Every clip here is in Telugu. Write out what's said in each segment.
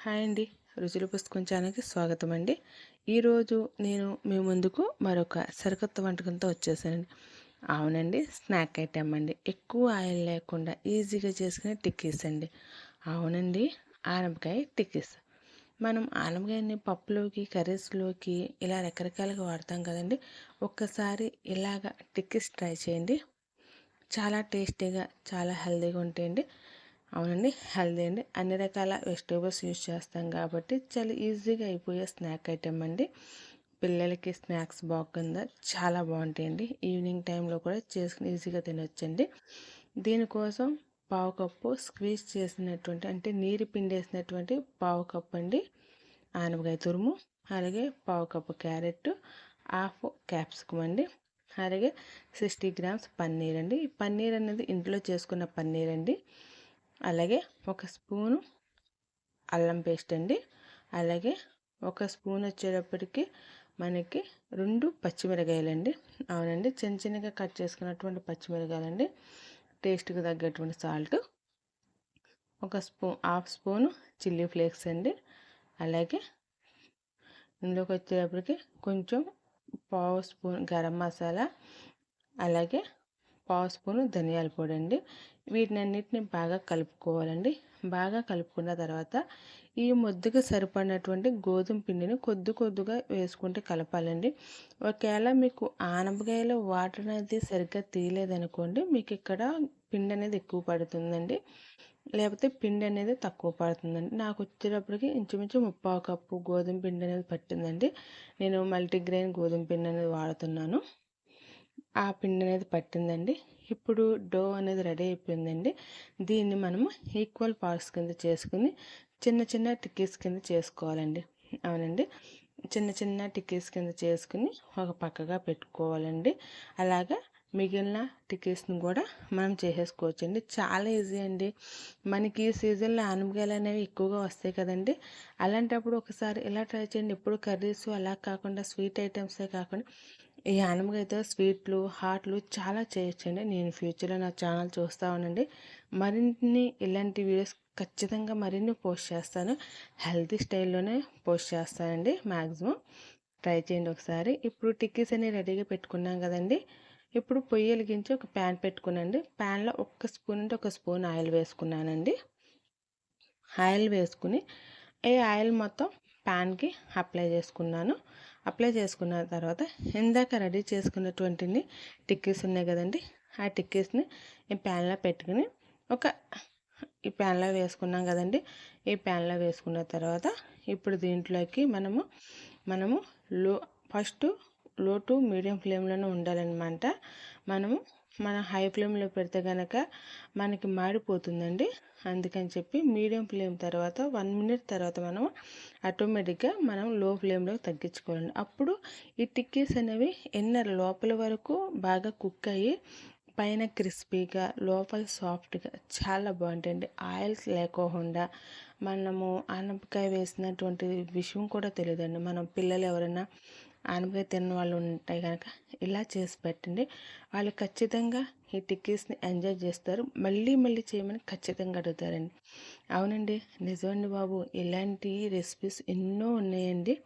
హాయ్ అండి. రుచుల పుస్తకం ఛానల్కి స్వాగతం అండి. ఈరోజు నేను మీ ముందుకు మరొక సరికొత్త వంటకంతో వచ్చేసానండి. అవునండి స్నాక్ ఐటెం అండి. ఎక్కువ ఆయిల్ లేకుండా ఈజీగా చేసుకునే టిక్కీస్ అండి. అవునండి ఆనపకాయ టిక్కీస్. మనం ఆనపకాయని పప్పులోకి కర్రీస్లోకి ఇలా రకరకాలుగా వాడతాం కదండి. ఒక్కసారి ఇలాగ టిక్కీస్ ట్రై చేయండి. చాలా టేస్టీగా చాలా హెల్తీగా ఉంటాయండి. అవునండి హెల్దీ అండి. అన్ని రకాల వెజిటేబుల్స్ యూజ్ చేస్తాం కాబట్టి చాలా ఈజీగా అయిపోయే స్నాక్ ఐటెం అండి. పిల్లలకి స్నాక్స్ బాగుందా? చాలా బాగుంటాయండి. ఈవినింగ్ టైంలో కూడా చేసుకుని ఈజీగా తినొచ్చండి. దీనికోసం పావు కప్పు స్క్వీజ్ చేసినటువంటి అంటే నీరు పిండేసినటువంటి పావు కప్పు అండి ఆనపకాయ తురుము అలాగే పావు కప్పు క్యారెట్ హాఫ్ క్యాప్సికమ్ అండి అలాగే సిక్స్టీ గ్రామ్స్ పన్నీర్ అండి. ఈ పన్నీర్ అనేది ఇంట్లో చేసుకున్న పన్నీర్ అండి. అలాగే ఒక స్పూను అల్లం పేస్ట్ అండి. అలాగే ఒక స్పూన్ వచ్చేటప్పటికి మనకి రెండు పచ్చిమిరకాయలండి. అవునండి చిన్న చిన్నగా కట్ చేసుకున్నటువంటి పచ్చిమిరకాయలండి. టేస్ట్కి తగ్గటువంటి సాల్ట్ ఒక spoon half spoon chilli flakes అండి. అలాగే ఇందులోకి వచ్చేటప్పటికి కొంచెం పావు స్పూన్ గరం మసాలా అలాగే పావు స్పూను ధనియాల పొడి అండి వీటిని అన్నిటిని బాగా కలుపుకోవాలండి. బాగా కలుపుకున్న తర్వాత ఈ ముద్దకు సరిపడినటువంటి గోధుమ పిండిని కొద్ది కొద్దిగా వేసుకుంటే కలపాలండి. ఒకవేళ మీకు ఆనపకాయలో వాటర్ అనేది సరిగ్గా తీయలేదనుకోండి మీకు ఇక్కడ పిండి అనేది ఎక్కువ పడుతుందండి. లేకపోతే పిండి అనేది తక్కువ పడుతుందండి. నాకు వచ్చేటప్పటికి ఇంచుమించు ముప్పావు కప్పు గోధుమ పిండి అనేది పట్టిందండి. నేను మల్టీగ్రెయిన్ గోధుమ పిండి అనేది వాడుతున్నాను. ఆ పిండి అనేది పట్టిందండి. ఇప్పుడు డో అనేది రెడీ అయిపోయిందండి. దీన్ని మనము ఈక్వల్ పార్ట్స్ కింద చేసుకుని చిన్న చిన్న టిక్కీస్ కింద చేసుకోవాలండి. అవునండి. చిన్న చిన్న టిక్కీస్ కింద చేసుకుని ఒక పక్కగా పెట్టుకోవాలండి. అలాగా మిగిలిన టికెట్స్ని కూడా మనం చేసేసుకోవచ్చండి. చాలా ఈజీ అండి. మనకి ఈ సీజన్లో ఆనపకాయలు అనేవి ఎక్కువగా వస్తాయి కదండి. అలాంటప్పుడు ఒకసారి ఇలా ట్రై చేయండి. ఎప్పుడు కర్రీస్ అలా కాకుండా స్వీట్ ఐటమ్సే కాకుండా ఈ ఆనపకాయతో స్వీట్లు హాట్లు చాలా చేయొచ్చండి. నేను ఫ్యూచర్లో నా ఛానల్ చూస్తూ ఉండండి. మరిన్ని ఇలాంటి వీడియోస్ ఖచ్చితంగా మరిన్ని పోస్ట్ చేస్తాను. హెల్తీ స్టైల్లోనే పోస్ట్ చేస్తానండి మ్యాక్సిమం ట్రై చేయండి ఒకసారి. ఇప్పుడు టిక్కీస్ అన్ని రెడీగా పెట్టుకున్నాం కదండి. ఇప్పుడు పొయ్యి వెలిగించి ఒక ప్యాన్ పెట్టుకునండి. ప్యాన్లో ఒక్క స్పూన్ అంటే ఒక స్పూన్ ఆయిల్ వేసుకున్నానండి. ఆయిల్ వేసుకుని ఈ ఆయిల్ మొత్తం ప్యాన్కి అప్లై చేసుకున్నాను. అప్లై చేసుకున్న తర్వాత ఇందాక రెడీ చేసుకున్నటువంటి టిక్కీస్ ఉన్నాయి కదండి ఆ టిక్కీస్ని ఈ ప్యాన్లో పెట్టుకుని ఒక ఈ ప్యాన్లో వేసుకున్నాం కదండి. ఈ ప్యాన్లో వేసుకున్న తర్వాత ఇప్పుడు దీంట్లోకి మనము మనము లో ఫస్ట్ లో టు మీడియం ఫ్లేమ్లోనే ఉండాలన్నమాట. మనము మన హై ఫ్లేమ్లో పెడితే కనుక మనకి మాడిపోతుందండి. అందుకని చెప్పి మీడియం ఫ్లేమ్ తర్వాత వన్ మినిట్ తర్వాత మనం ఆటోమేటిక్గా మనం లో ఫ్లేమ్లో తగ్గించుకోవాలండి. అప్పుడు ఈ టిక్కీస్ అనేవి ఎన్నర లోపల వరకు బాగా కుక్ అయ్యి పైన క్రిస్పీగా లోపల సాఫ్ట్గా చాలా బాగుంటాయండి. ఆయిల్స్ లేకోకుండా మనము ఆనపకాయ వేసినటువంటి విషయం కూడా తెలియదండి. మనం పిల్లలు ఎవరైనా ఆనపకాయ తిన్న వాళ్ళు ఉంటాయి కనుక ఇలా చేసి పెట్టండి. వాళ్ళు ఖచ్చితంగా ఈ టిక్కీస్ని ఎంజాయ్ చేస్తారు. మళ్ళీ మళ్ళీ చేయమని ఖచ్చితంగా అడుగుతారండి. అవునండి నిజమండి బాబు. ఇలాంటి రెసిపీస్ ఎన్నో ఉన్నాయండి.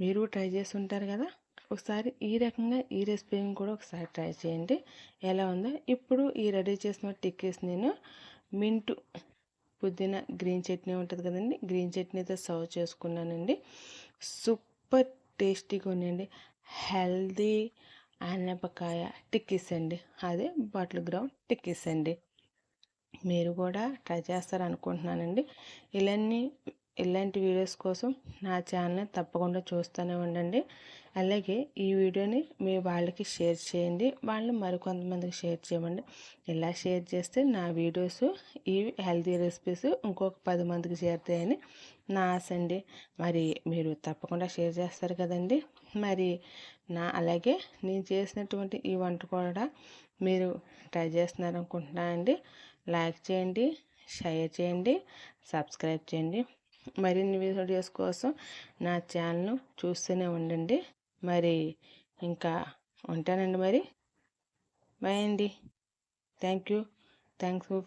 మీరు ట్రై చేసి ఉంటారు కదా. ఒకసారి ఈ రకంగా ఈ రెసిపీని కూడా ఒకసారి ట్రై చేయండి. ఎలా ఉందో ఇప్పుడు ఈ రెడీ చేసిన టిక్కీస్ నేను మింటు పుదీనా గ్రీన్ చట్నీ ఉంటుంది కదండి. గ్రీన్ చట్నీతో సర్వ్ చేసుకున్నానండి. సూపర్ టేస్టీగా ఉన్నాయండి హెల్దీ అనపకాయ టిక్కీస్ అండి. అదే బాటిల్ గ్రౌండ్ టిక్కీస్ అండి. మీరు కూడా ట్రై చేస్తారనుకుంటున్నానండి. ఇలాన్ని ఇలాంటి వీడియోస్ కోసం నా ఛానల్ని తప్పకుండా చూస్తూనే ఉండండి. అలాగే ఈ వీడియోని మీ వాళ్ళకి షేర్ చేయండి. వాళ్ళు మరికొంతమందికి షేర్ చేయమండి. ఇలా షేర్ చేస్తే నా వీడియోస్ ఈ హెల్తీ రెసిపీస్ ఇంకొక పది మందికి చేరుతాయని నా ఆశ అండి. మరి మీరు తప్పకుండా షేర్ చేస్తారు కదండి. మరి నా అలాగే నేను చేసినటువంటి ఈ వంట కూడా మీరు ట్రై చేస్తున్నారనుకుంటున్నానండి. లైక్ చేయండి షేర్ చేయండి సబ్స్క్రైబ్ చేయండి. మరిన్ని వీడియోస్ కోసం నా ఛానల్ చూస్తూనే ఉండండి. మరి ఇంకా ఉంటానండి మరి. బాయ్ అండి. Thank you thanks for